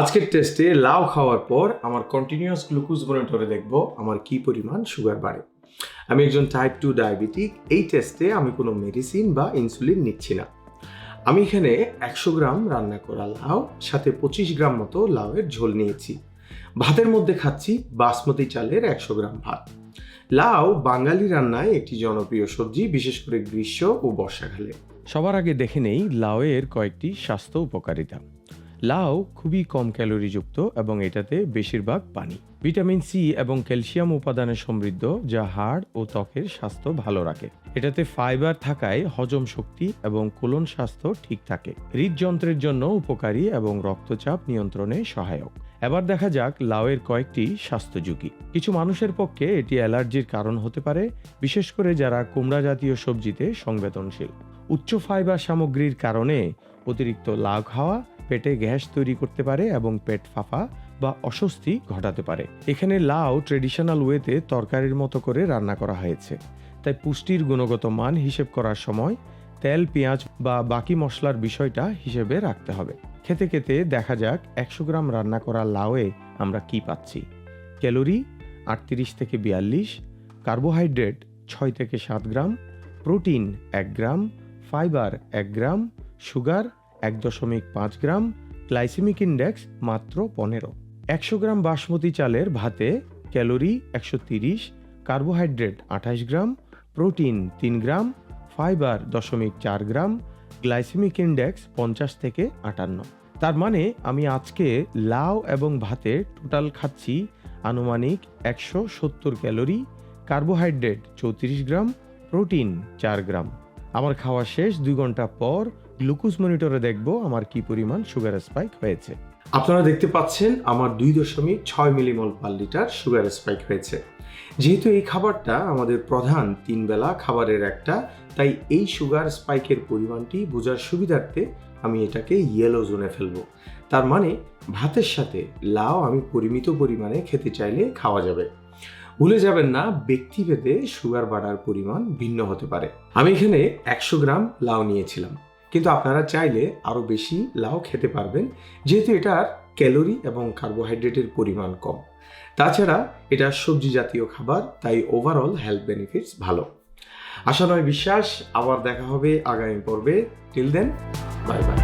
আজকের টেস্টে লাউ খাওয়ার পর আমার কন্টিনিউয়াস গ্লুকোজ মনিটরে দেখব আমার কি পরিমাণ সুগার বাড়ে। আমি একজন টাইপ টু ডায়াবেটিক এই টেস্টে আমি কোনো মেডিসিন বা ইনসুলিন নিচ্ছি না। আমি এখানে একশো গ্রাম রান্না করা লাউ, সাথে পঁচিশ গ্রাম মতো লাউয়ের ঝোল নিয়েছি। ভাতের মধ্যে খাচ্ছি বাসমতি চালের একশো গ্রাম ভাত। লাউ বাঙালি রান্নায় একটি জনপ্রিয় সবজি, বিশেষ করে গ্রীষ্ম ও বর্ষাকালে। সবার আগে দেখে নেই লাউয়ের কয়েকটি স্বাস্থ্য উপকারিতা। লাউ খুবই কম ক্যালোরিযুক্ত এবং এটাতে বেশিরভাগ পানি। ভিটামিন সি এবং ক্যালসিয়াম উপাদানে সমৃদ্ধ, যা হাড় ও ত্বকের স্বাস্থ্য ভালো রাখে। এটাতে ফাইবার থাকায় হজম শক্তি এবং কোলন স্বাস্থ্য ঠিক থাকে। হৃদযন্ত্রের জন্য উপকারী এবং রক্তচাপ নিয়ন্ত্রণে সহায়ক। এবার দেখা যাক লাউয়ের কয়েকটি স্বাস্থ্য ঝুঁকি কিছু মানুষের পক্ষে এটি অ্যালার্জির কারণ হতে পারে, বিশেষ করে যারা কুমড়া জাতীয় সবজিতে সংবেদনশীল। উচ্চ ফাইবার সামগ্রীর কারণে অতিরিক্ত লাউ খাওয়া পেটে গ্যাস তৈরি করতে পারে এবং পেট ফাঁপা বা অস্বস্তি ঘটাতে পারে। এখানে লাউ ট্রেডিশনাল ওয়েতে তরকারির মতো করে রান্না করা হয়েছে। তাই পুষ্টির গুণগত মান হিসেব করার সময় তেল, পেঁয়াজ বা বাকি মশলার বিষয়টা হিসেবে রাখতে হবে। খেতে খেতে দেখা যাক একশো গ্রাম রান্না করা লাউয়ে আমরা কি পাচ্ছি। ক্যালোরি আটত্রিশ থেকে বিয়াল্লিশ, কার্বোহাইড্রেট ছয় থেকে সাত গ্রাম, প্রোটিন এক গ্রাম, ফাইবার এক গ্রাম, সুগার এক দশমিক পাঁচ গ্রাম গ্লাইসেমিক ইন্ডেক্স মাত্র পনেরো। একশো গ্রাম বাসমতি চালের ভাতে ক্যালোরি একশো তিরিশ, কার্বোহাইড্রেট আঠাশ গ্রাম, প্রোটিন তিন গ্রাম, ফাইবার দশমিক চার গ্রাম, গ্লাইসেমিক ইন্ডেক্স পঞ্চাশ থেকে আটান্ন। তার মানে আমি আজকে লাউ এবং ভাতে টোটাল খাচ্ছি আনুমানিক একশো সত্তর ক্যালোরি, কার্বোহাইড্রেট চৌত্রিশ গ্রাম, প্রোটিন চার গ্রাম। আমার খাওয়া শেষ দুই ঘণ্টা পর গ্লুকোজ মনিটরে দেখব আমার কি পরিমাণ সুগার স্পাইক হয়েছে। আপনারা দেখতে পাচ্ছেন আমার দুই দশমিক ছয় millimole per litre sugar spike হয়েছে। যেহেতু এই খাবারটা আমাদের প্রধান তিন বেলা খাবারের একটা, তাই এই সুগার স্পাইকের পরিমাণটি বোঝার সুবিধার্থে আমি এটাকে ইয়েলো জোনে ফেলব। তার মানে ভাতের সাথে লাউ আমি পরিমিত পরিমাণে খেতে চাইলে খাওয়া যাবে। ভুলে যাবেন না, ব্যক্তিভেদে সুগার বাড়ার পরিমাণ ভিন্ন হতে পারে। আমি এখানে একশো গ্রাম লাউ নিয়েছিলাম। কিন্তু আপনারা চাইলে আরও বেশি লাউ খেতে পারবেন, যেহেতু এটার ক্যালোরি এবং কার্বোহাইড্রেটের পরিমাণ কম। তাছাড়া এটা সবজি জাতীয় খাবার, তাই ওভারঅল হেলথ বেনিফিটস ভালো। আশা নয় বিশ্বাস, আবার দেখা হবে আগামী পর্বে। Till then bye bye